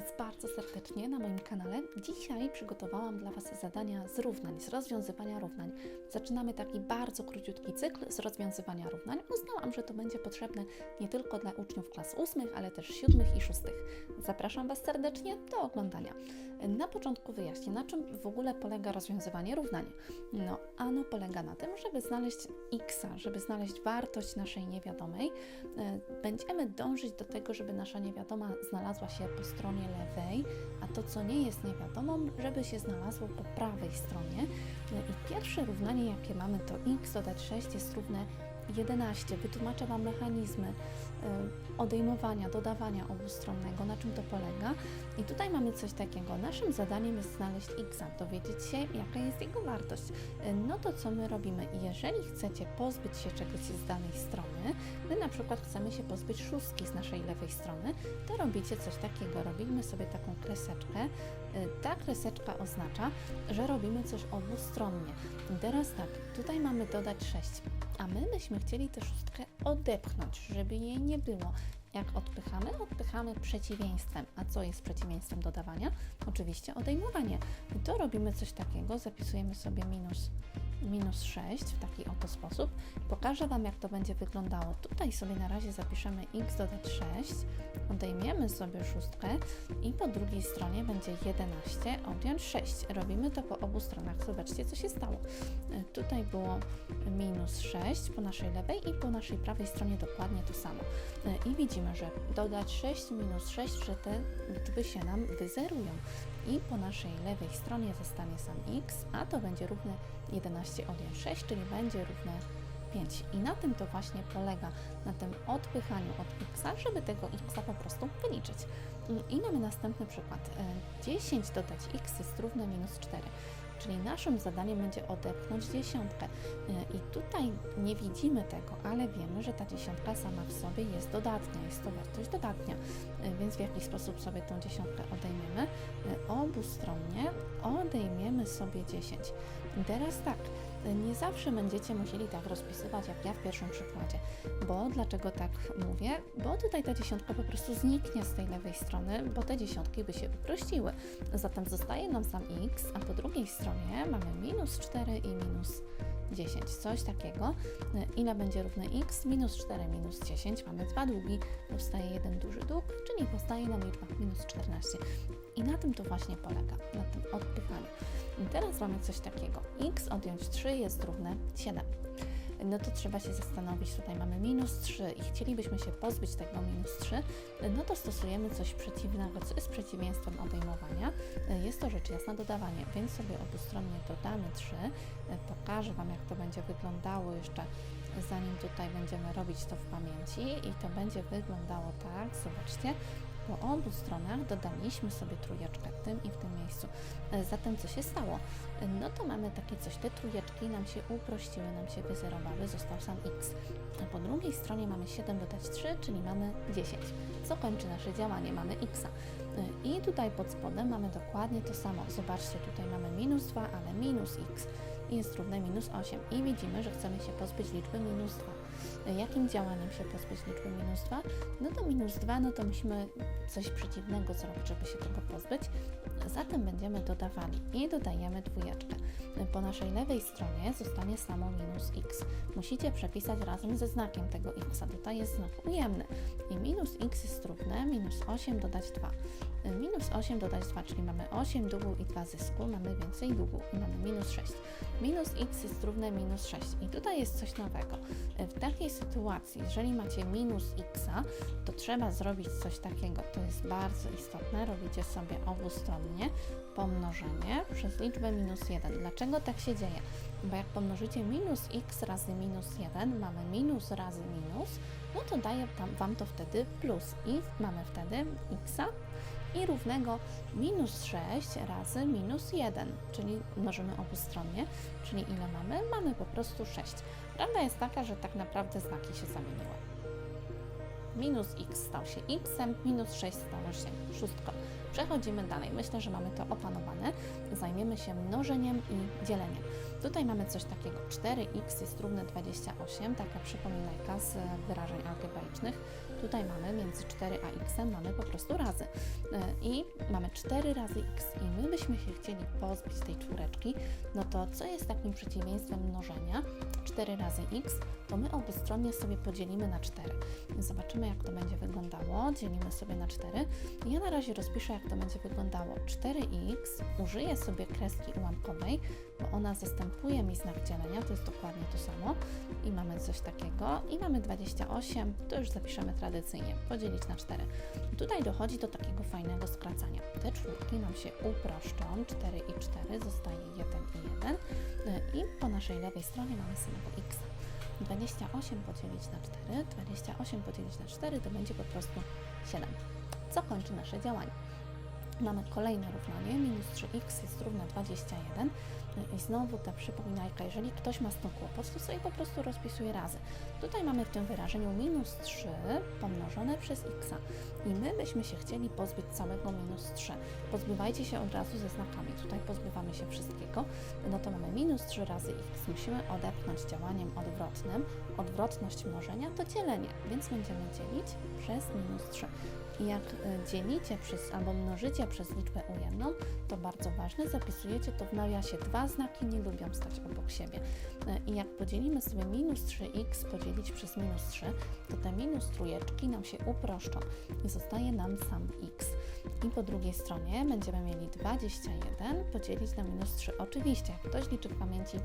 Was bardzo serdecznie na moim kanale. Dzisiaj przygotowałam dla Was zadania z równań, z rozwiązywania równań. Zaczynamy taki bardzo króciutki cykl z rozwiązywania równań. Uznałam, że to będzie potrzebne nie tylko dla uczniów klas ósmych, ale też siódmych i szóstych. Zapraszam Was serdecznie do oglądania. Na początku wyjaśnię, na czym w ogóle polega rozwiązywanie równań. No, ano polega na tym, żeby znaleźć x, żeby znaleźć wartość naszej niewiadomej. E, Będziemy dążyć do tego, żeby nasza niewiadoma znalazła się po stronie lewej, a to, co nie jest niewiadomą, żeby się znalazło po prawej stronie. E, I pierwsze równanie, jakie mamy, to x dodać 6 jest równe 11. Wytłumaczę Wam mechanizmy e, odejmowania, dodawania obustronnego, na czym to polega. I tutaj mamy coś takiego. Naszym zadaniem jest znaleźć x, dowiedzieć się, jaka jest jego wartość. E, No to co my robimy? Jeżeli chcecie pozbyć się czegoś z danej strony, my na przykład chcemy się pozbyć szóstki z naszej lewej strony, to robicie coś takiego. Robimy sobie taką kreseczkę. E, Ta kreseczka oznacza, że robimy coś obustronnie. I teraz tak, tutaj mamy dodać 6, a my byśmy chcieli tę szóstkę odepchnąć, żeby jej nie było. Jak odpychamy? Odpychamy przeciwieństwem. A co jest przeciwieństwem dodawania? Oczywiście odejmowanie. I to robimy coś takiego, zapisujemy sobie minus, minus 6 w taki oto sposób. Pokażę Wam, jak to będzie wyglądało. Tutaj sobie na razie zapiszemy x dodać 6, odejmiemy sobie szóstkę i po drugiej stronie będzie 11, odjąć 6. Robimy to po obu stronach. Zobaczcie, co się stało. E, Tutaj było minus 6 po naszej lewej i po naszej prawej stronie dokładnie to samo. E, I widzimy, że dodać 6 minus 6, że te liczby się nam wyzerują. I po naszej lewej stronie zostanie sam x, a to będzie równe 11 odjąć 6, czyli będzie równe 5. I na tym to właśnie polega, na tym odpychaniu od x, żeby tego x po prostu wyliczyć. I mamy następny przykład. E, 10 dodać x jest równe minus 4. Czyli naszym zadaniem będzie odepchnąć dziesiątkę. E, I tutaj nie widzimy tego, ale wiemy, że ta dziesiątka sama w sobie jest dodatnia, jest to wartość dodatnia. E, Więc w jaki sposób sobie tą dziesiątkę odejmiemy? E, Obustronnie odejmiemy sobie 10. I teraz tak, e, nie zawsze będziecie musieli tak rozpisywać, jak ja w pierwszym przykładzie. Bo dlaczego tak mówię? Bo tutaj ta dziesiątka po prostu zniknie z tej lewej strony, bo te dziesiątki by się uprościły. Zatem zostaje nam sam x, a po drugiej stronie mamy minus 4 i minus 10, coś takiego. E, Ile będzie równe x? Minus 4 minus 10, mamy dwa długi, powstaje jeden duży dług, czyli powstaje nam liczba minus 14. I na tym to właśnie polega, na tym odpychaniu. I teraz mamy coś takiego. x odjąć 3 jest równe 7 no to trzeba się zastanowić. Tutaj mamy minus 3 i chcielibyśmy się pozbyć tego minus 3, no to stosujemy coś przeciwnego, co jest przeciwieństwem odejmowania. Jest to rzecz jasna dodawanie, więc sobie obustronnie dodamy 3. Pokażę Wam, jak to będzie wyglądało jeszcze zanim tutaj będziemy robić to w pamięci i to będzie wyglądało tak, zobaczcie, po obu stronach dodaliśmy sobie trójeczkę w tym i w tym miejscu. E, Zatem co się stało? E, No to mamy takie coś, te trójeczki nam się uprościły, nam się wyzerowały, został sam x. A po drugiej stronie mamy 7 dodać 3, czyli mamy 10. Co kończy nasze działanie? Mamy x. I tutaj pod spodem mamy dokładnie to samo. Zobaczcie, tutaj mamy minus 2, ale minus x jest równe minus 8. I widzimy, że chcemy się pozbyć liczby minus 2. Jakim działaniem się pozbyć liczby minus 2? No to minus 2, no to musimy coś przeciwnego zrobić, żeby się tego pozbyć. Zatem będziemy dodawali i dodajemy dwójeczkę. Po naszej lewej stronie zostanie samo minus x. Musicie przepisać razem ze znakiem tego x. Tutaj jest znak ujemny. I minus x jest równe minus 8 dodać 2. Minus 8 dodać 2, czyli mamy 8 długu i 2 zysku, mamy więcej długu i mamy minus 6. Minus x jest równe minus 6. I tutaj jest coś nowego. W takiej sytuacji, jeżeli macie minus x, to trzeba zrobić coś takiego. To jest bardzo istotne. Robicie sobie pomnożenie przez liczbę minus 1. Dlaczego tak się dzieje? Bo jak pomnożycie minus x razy minus 1, mamy minus razy minus, no to daje tam, Wam to wtedy plus i mamy wtedy x i równego minus 6 razy minus 1, czyli mnożymy obustronnie, czyli ile mamy? Mamy po prostu 6. Prawda jest taka, że tak naprawdę znaki się zamieniły. Minus x stał się x, minus 6 stało się szóstką. Przechodzimy dalej. Myślę, że mamy to opanowane. Zajmiemy się mnożeniem i dzieleniem. Tutaj mamy coś takiego. 4x jest równe 28, taka przypominajka z wyrażeń algebraicznych. Tutaj mamy między 4 a x mamy po prostu razy. E, I mamy 4 razy x i my byśmy się chcieli pozbyć tej czwóreczki, no to co jest takim przeciwieństwem mnożenia? 4 razy x, to my obustronnie sobie podzielimy na 4. Zobaczymy, jak to będzie wyglądało. Dzielimy sobie na 4. Ja na razie rozpiszę, jak to będzie wyglądało. 4x, użyję sobie kreski ułamkowej, bo ona zastępuje mi znak dzielenia, to jest dokładnie to samo. I mamy coś takiego. I mamy 28, to już zapiszemy tradycyjnie, podzielić na 4. I tutaj dochodzi do takiego fajnego skracania. Te czwórki nam się uproszczą, 4 i 4, zostaje 1 i 1. I po naszej lewej stronie mamy samego x. 28 podzielić na 4, 28 podzielić na 4 to będzie po prostu 7, co kończy nasze działanie. Mamy kolejne równanie, minus 3x jest równe 21 i znowu ta przypominajka, jeżeli ktoś ma z tym kłopot, to sobie po prostu rozpisuje razy. Tutaj mamy w tym wyrażeniu minus 3 pomnożone przez x i my byśmy się chcieli pozbyć całego minus 3. Pozbywajcie się od razu ze znakami, tutaj pozbywamy się wszystkiego, no to mamy minus 3 razy x, musimy odepchnąć działaniem odwrotnym. Odwrotność mnożenia to dzielenie, więc będziemy dzielić przez minus 3. Jak y, dzielicie przez albo mnożycie przez liczbę ujemną, to bardzo ważne, zapisujecie to w nawiasie. Dwa znaki nie lubią stać obok siebie. Y, I jak podzielimy sobie minus 3x podzielić przez minus 3, to te minus trójeczki nam się uproszczą i zostaje nam sam x. I po drugiej stronie będziemy mieli 21 podzielić na minus 3. Oczywiście, jak ktoś liczy w pamięci,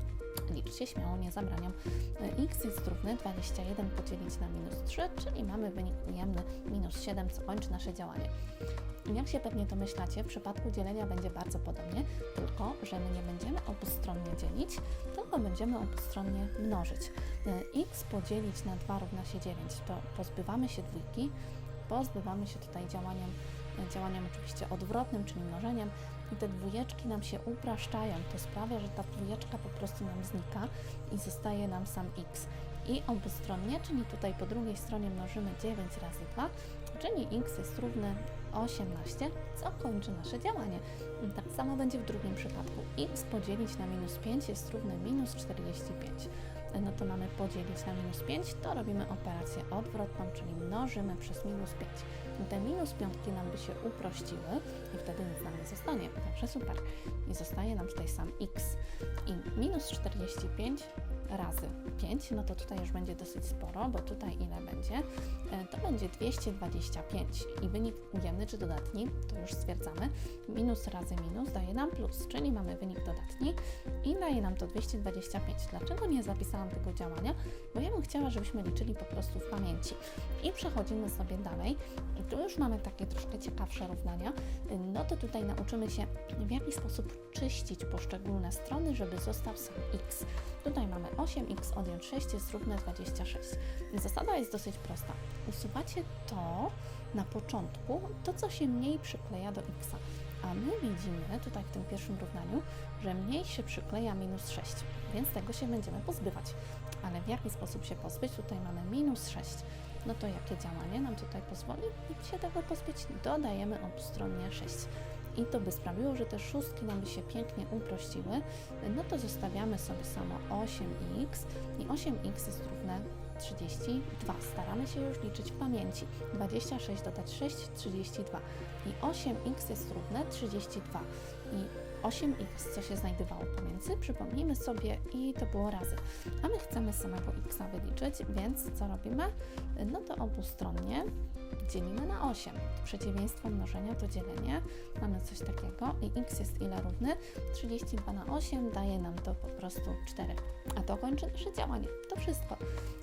liczcie śmiało, nie zabraniam. Y, x jest równy 21 podzielić na minus 3, czyli mamy wynik ujemny minus 7, co kończy nasze działanie. Jak się pewnie domyślacie, w przypadku dzielenia będzie bardzo podobnie, tylko że my nie będziemy obustronnie dzielić, tylko będziemy obustronnie mnożyć. Y, x podzielić na 2 równa się 9, to pozbywamy się dwójki, pozbywamy się tutaj działaniem, y, działaniem oczywiście odwrotnym, czyli mnożeniem i te dwójeczki nam się upraszczają. To sprawia, że ta dwójeczka po prostu nam znika i zostaje nam sam x. I obustronnie, czyli tutaj po drugiej stronie mnożymy 9 razy 2, czyli x jest równy 18, co kończy nasze działanie. Tak samo będzie w drugim przypadku. x podzielić na minus 5 jest równy minus 45. No to mamy podzielić na minus 5, to robimy operację odwrotną, czyli mnożymy przez minus 5. Te minus piątki nam by się uprościły i wtedy nic nam nie zostanie. Także super. I zostaje nam tutaj sam x. I minus 45 razy 5, no to tutaj już będzie dosyć sporo, bo tutaj ile będzie? E, To będzie 225 i wynik ujemny czy dodatni, to już stwierdzamy. Minus razy minus daje nam plus, czyli mamy wynik dodatni i daje nam to 225. Dlaczego nie zapisałam tego działania? Bo ja bym chciała, żebyśmy liczyli po prostu w pamięci. I przechodzimy sobie dalej. I tu już mamy takie troszkę ciekawsze równania. No to tutaj nauczymy się, w jaki sposób czyścić poszczególne strony, żeby został sam x. Tutaj mamy 8x odjąć 6 jest równe 26. Zasada jest dosyć prosta. Usuwacie to na początku, to co się mniej przykleja do x. A my widzimy tutaj w tym pierwszym równaniu, że mniej się przykleja minus 6, więc tego się będziemy pozbywać. Ale w jaki sposób się pozbyć? Tutaj mamy minus 6. No to jakie działanie nam tutaj pozwoli się tego pozbyć? Dodajemy obustronnie 6 i to by sprawiło, że te szóstki nam by się pięknie uprościły, no to zostawiamy sobie samo 8x i 8x jest równe 32. Staramy się już liczyć w pamięci. 26 dodać 6, 32. I 8x jest równe 32. I 8x, co się znajdowało pomiędzy, przypomnijmy sobie i to było razy. A my chcemy samego x wyliczyć, więc co robimy? No to obustronnie dzielimy na 8. Przeciwieństwo mnożenia to dzielenie. Mamy coś takiego i x jest ile równy? 32 na 8 daje nam to po prostu 4. A to kończy nasze działanie. To wszystko.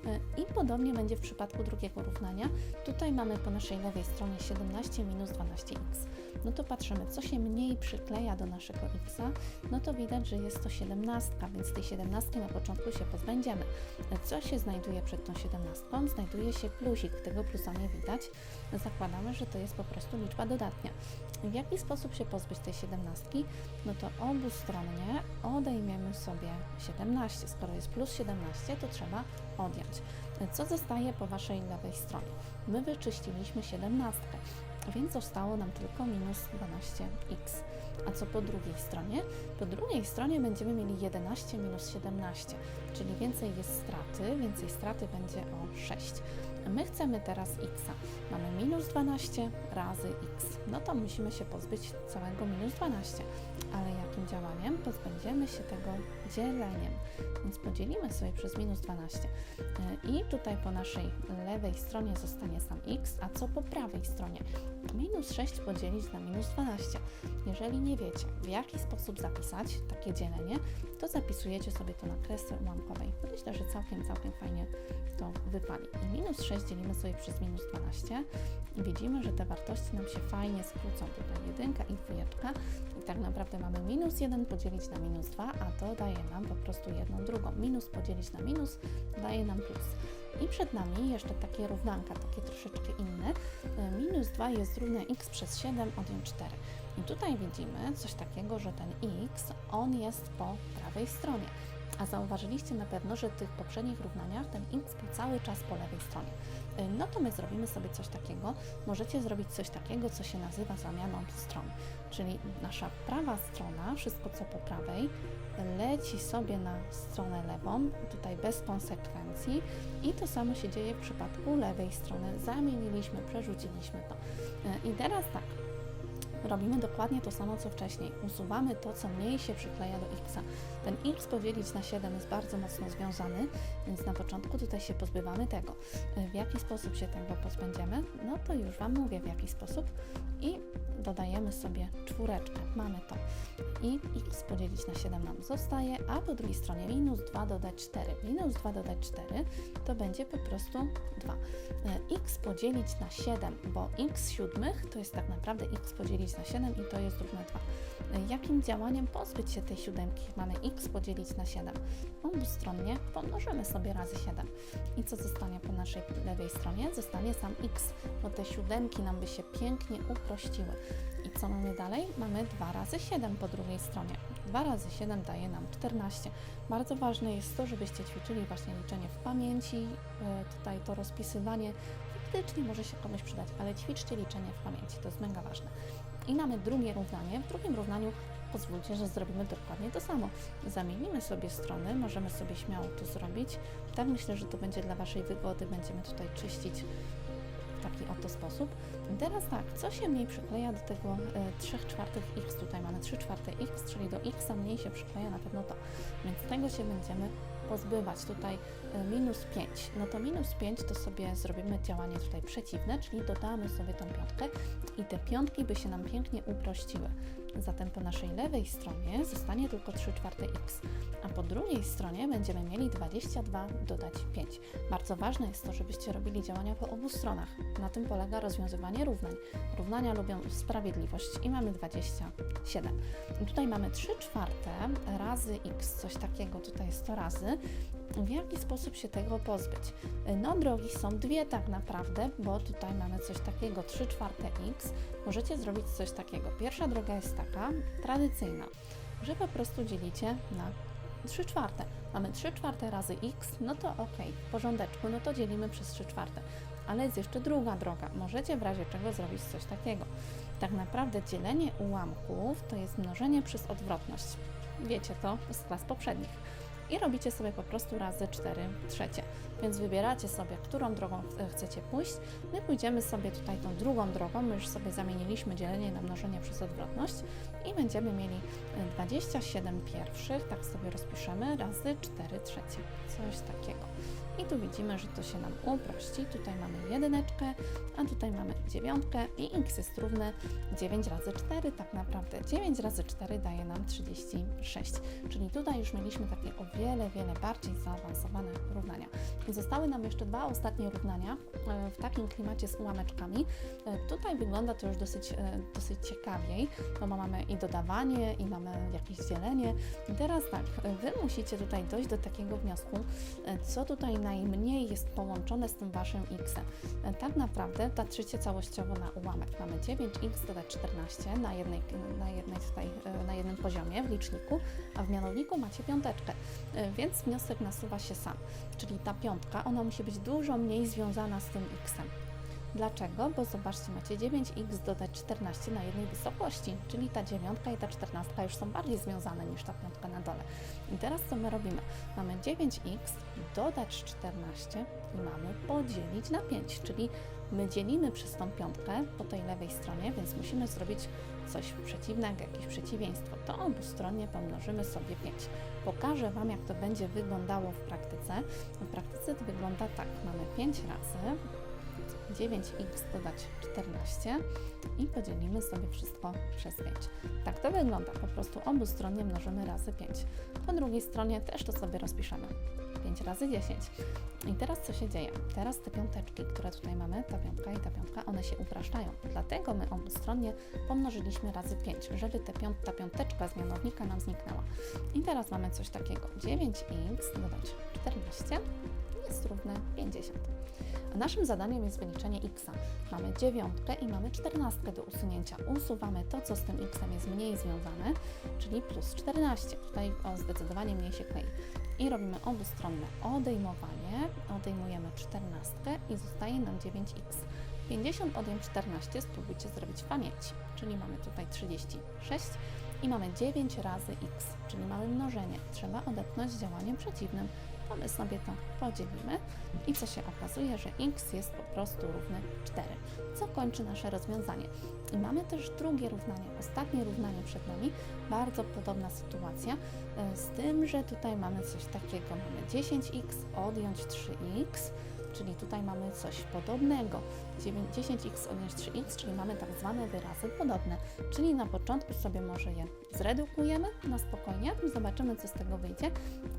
Y, I podobnie będzie w przypadku drugiego równania. Tutaj mamy po naszej lewej stronie 17 minus 12x. No to patrzymy, co się mniej przykleja do naszego x, no to widać, że jest to 17, więc tej 17 na początku się pozbędziemy. Co się znajduje przed tą 17? Znajduje się plusik, tego plusa nie widać. Zakładamy, że to jest po prostu liczba dodatnia. W jaki sposób się pozbyć tej 17? No to obustronnie odejmiemy sobie 17. Skoro jest plus 17, to trzeba odjąć. Co zostaje po Waszej lewej stronie? My wyczyściliśmy 17. więc zostało nam tylko minus 12x. A co po drugiej stronie? Po drugiej stronie będziemy mieli 11 minus 17, czyli więcej jest straty, więcej straty będzie o 6. My chcemy teraz x. Mamy minus 12 razy x. No to musimy się pozbyć całego minus 12. Ale jakim działaniem? Pozbędziemy się tego dzieleniem. Więc podzielimy sobie przez minus 12. E, I tutaj po naszej lewej stronie zostanie sam x, a co po prawej stronie? Minus 6 podzielić na minus 12. Jeżeli nie wiecie, w jaki sposób zapisać takie dzielenie, to zapisujecie sobie to na kresce ułamkowej. Myślę, że całkiem, całkiem fajnie to wypali. I minus 6 dzielimy sobie przez minus 12 i widzimy, że te wartości nam się fajnie skrócą. Tutaj jedynka i dwójeczka tak naprawdę mamy minus 1 podzielić na minus 2, a to daje nam po prostu jedną drugą. Minus podzielić na minus daje nam plus. I przed nami jeszcze takie równanka, takie troszeczkę inne. E, Minus 2 jest równe x przez 7, odjąć 4. I tutaj widzimy coś takiego, że ten x, on jest po prawej stronie. A zauważyliście na pewno, że w tych poprzednich równaniach ten x był cały czas po lewej stronie. Y, No to my zrobimy sobie coś takiego. Możecie zrobić coś takiego, co się nazywa zamianą stron. Czyli nasza prawa strona, wszystko co po prawej, leci sobie na stronę lewą, tutaj bez konsekwencji. I to samo się dzieje w przypadku lewej strony. Zamieniliśmy, przerzuciliśmy to. Y, I teraz tak, robimy dokładnie to samo co wcześniej. Usuwamy to, co mniej się przykleja do x. Ten x podzielić na 7 jest bardzo mocno związany, więc na początku tutaj się pozbywamy tego. W jaki sposób się tego pozbędziemy? No to już Wam mówię w jaki sposób. I dodajemy sobie czwóreczkę. Mamy to. I x podzielić na 7 nam zostaje, a po drugiej stronie minus 2 dodać 4. Minus 2 dodać 4 to będzie po prostu 2. Y, x podzielić na 7, bo x siódmych to jest tak naprawdę x podzielić na 7 i to jest równe 2. Y, Jakim działaniem pozbyć się tej siódemki? Mamy x podzielić na 7. Obustronnie pomnożymy sobie razy 7. I co zostanie po naszej lewej stronie? Zostanie sam x, bo te siódemki nam by się pięknie uprościły. I co mamy dalej? Mamy 2 razy 7 po drugiej stronie. 2 razy 7 daje nam 14. Bardzo ważne jest to, żebyście ćwiczyli właśnie liczenie w pamięci, yy, tutaj to rozpisywanie faktycznie może się komuś przydać, ale ćwiczcie liczenie w pamięci, to jest mega ważne. I mamy drugie równanie. W drugim równaniu pozwólcie, że zrobimy dokładnie to samo. Zamienimy sobie strony, możemy sobie śmiało to zrobić. Tak myślę, że to będzie dla Waszej wygody. Będziemy tutaj czyścić w taki oto sposób. Teraz tak, co się mniej przykleja do tego e, 3 czwartych x? Tutaj mamy 3 czwarte x, czyli do x mniej się przykleja na pewno to. Więc tego się będziemy pozbywać. Tutaj e, minus 5. No to minus 5 to sobie zrobimy działanie tutaj przeciwne, czyli dodamy sobie tą piątkę i te piątki by się nam pięknie uprościły. Zatem po naszej lewej stronie zostanie tylko 3 czwarte x, a po drugiej stronie będziemy mieli 22 dodać 5. Bardzo ważne jest to, żebyście robili działania po obu stronach. Na tym polega rozwiązywanie równań. Równania lubią sprawiedliwość i mamy 27. I tutaj mamy 3 czwarte razy x, coś takiego, tutaj jest 100 razy. W jaki sposób się tego pozbyć? No drogi są dwie tak naprawdę, bo tutaj mamy coś takiego 3 czwarte x. Możecie zrobić coś takiego. Pierwsza droga jest taka, tradycyjna, że po prostu dzielicie na 3 czwarte. Mamy 3 czwarte razy x, no to ok, w porządeczku, no to dzielimy przez 3 czwarte. Ale jest jeszcze druga droga. Możecie w razie czego zrobić coś takiego. Tak naprawdę dzielenie ułamków to jest mnożenie przez odwrotność. Wiecie to z klas poprzednich i robicie sobie po prostu razy 4 trzecie. Więc wybieracie sobie, którą drogą ch- chcecie pójść. My pójdziemy sobie tutaj tą drugą drogą, my już sobie zamieniliśmy dzielenie na mnożenie przez odwrotność i będziemy mieli e, 27 pierwszych, tak sobie rozpiszemy, razy 4 trzecie. Coś takiego. I tu widzimy, że to się nam uprości. Tutaj mamy jedyneczkę, a tutaj mamy dziewiątkę i x jest równe 9 razy 4, tak naprawdę 9 razy 4 daje nam 36. Czyli tutaj już mieliśmy takie o wiele, wiele bardziej zaawansowane równania. I zostały nam jeszcze dwa ostatnie równania e, w takim klimacie z ułameczkami. E, Tutaj wygląda to już dosyć, e, dosyć ciekawiej, bo mamy i dodawanie, i mamy jakieś dzielenie. I teraz tak, Wy musicie tutaj dojść do takiego wniosku, co tutaj najmniej jest połączone z tym Waszym x. E, Tak naprawdę patrzycie całościowo na ułamek. Mamy 9x dodać 14 na, jednej, na, jednej tutaj, e, na jednym poziomie w liczniku, a w mianowniku macie piąteczkę, E, więc wniosek nasuwa się sam. Czyli ta piątka, ona musi być dużo mniej związana z tym x-em. Dlaczego? Bo zobaczcie, macie 9x dodać 14 na jednej wysokości, czyli ta dziewiątka i ta 14 już są bardziej związane niż ta piątka na dole. I teraz co my robimy? Mamy 9x dodać 14 i mamy podzielić na 5, czyli my dzielimy przez tą piątkę po tej lewej stronie, więc musimy zrobić coś przeciwnego, jakieś przeciwieństwo. To obustronnie pomnożymy sobie 5. Pokażę Wam, jak to będzie wyglądało w praktyce. W praktyce to wygląda tak. Mamy 5 razy 9x dodać 14 i podzielimy sobie wszystko przez 5. Tak to wygląda. Po prostu obustronnie mnożymy razy 5. Po drugiej stronie też to sobie rozpiszemy. 5 razy 10. I teraz co się dzieje? Teraz te piąteczki, które tutaj mamy, ta piątka i ta piątka, one się upraszczają. Dlatego my obustronnie pomnożyliśmy razy 5, żeby te piąt, ta piąteczka z mianownika nam zniknęła. I teraz mamy coś takiego. 9x dodać 14 jest równe 50. Naszym zadaniem jest wyliczenie x. Mamy dziewiątkę i mamy czternastkę do usunięcia. Usuwamy to, co z tym x jest mniej związane, czyli plus 14. Tutaj o, zdecydowanie mniej się klei. I robimy obustronne odejmowanie. Odejmujemy czternastkę i zostaje nam 9x. 50 odjąć 14 spróbujcie zrobić w pamięci, czyli mamy tutaj 36 i mamy 9 razy x, czyli mamy mnożenie. Trzeba odepchnąć działaniem przeciwnym my sobie to podzielimy. I co się okazuje, że x jest po prostu równy 4, co kończy nasze rozwiązanie. I mamy też drugie równanie, ostatnie równanie przed nami, bardzo podobna sytuacja, e, z tym, że tutaj mamy coś takiego, mamy 10x odjąć 3x, czyli tutaj mamy coś podobnego. 9 10x odjąć 3x, czyli mamy tak zwane wyrazy podobne. Czyli na początku sobie może je zredukujemy na spokojnie, zobaczymy co z tego wyjdzie.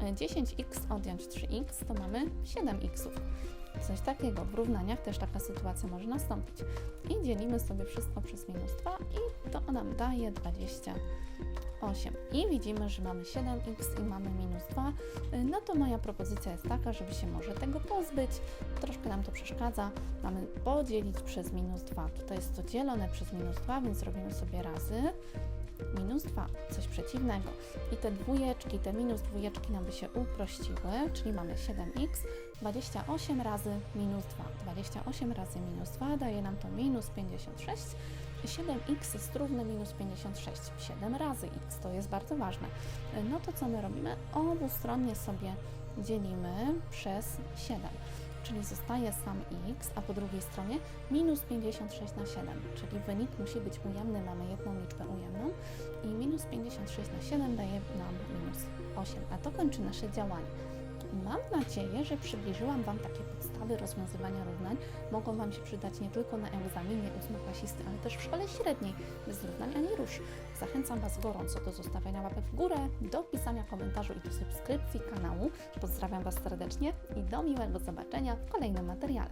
E, 10x odjąć 3x to mamy 7x. Coś takiego. W równaniach też taka sytuacja może nastąpić. I dzielimy sobie wszystko przez minus 2 i to nam daje 28. I widzimy, że mamy 7x i mamy minus 2. Y, No to moja propozycja jest taka, żeby się może tego pozbyć. Troszkę nam to przeszkadza. Mamy podzielić przez minus 2. Tutaj jest to dzielone przez minus 2, więc robimy sobie razy minus 2, coś przeciwnego. I te dwójeczki, te minus dwójeczki nam by się uprościły, czyli mamy 7x, 28 razy minus 2. 28 razy minus 2 daje nam to minus 56. 7x jest równe minus 56. 7 razy x, to jest bardzo ważne. No to co my robimy? Obustronnie sobie dzielimy przez 7 czyli zostaje sam x, a po drugiej stronie minus 56 na 7, czyli wynik musi być ujemny, mamy jedną liczbę ujemną i minus 56 na 7 daje nam minus 8, a to kończy nasze działanie. Mam nadzieję, że przybliżyłam Wam takie podstawy rozwiązywania równań. Mogą Wam się przydać nie tylko na egzaminie ósmoklasisty, ale też w szkole średniej, bez równań ani rusz. Zachęcam Was gorąco do zostawiania łapek w górę, do pisania komentarzy i do subskrypcji kanału. Pozdrawiam Was serdecznie i do miłego zobaczenia w kolejnym materiale.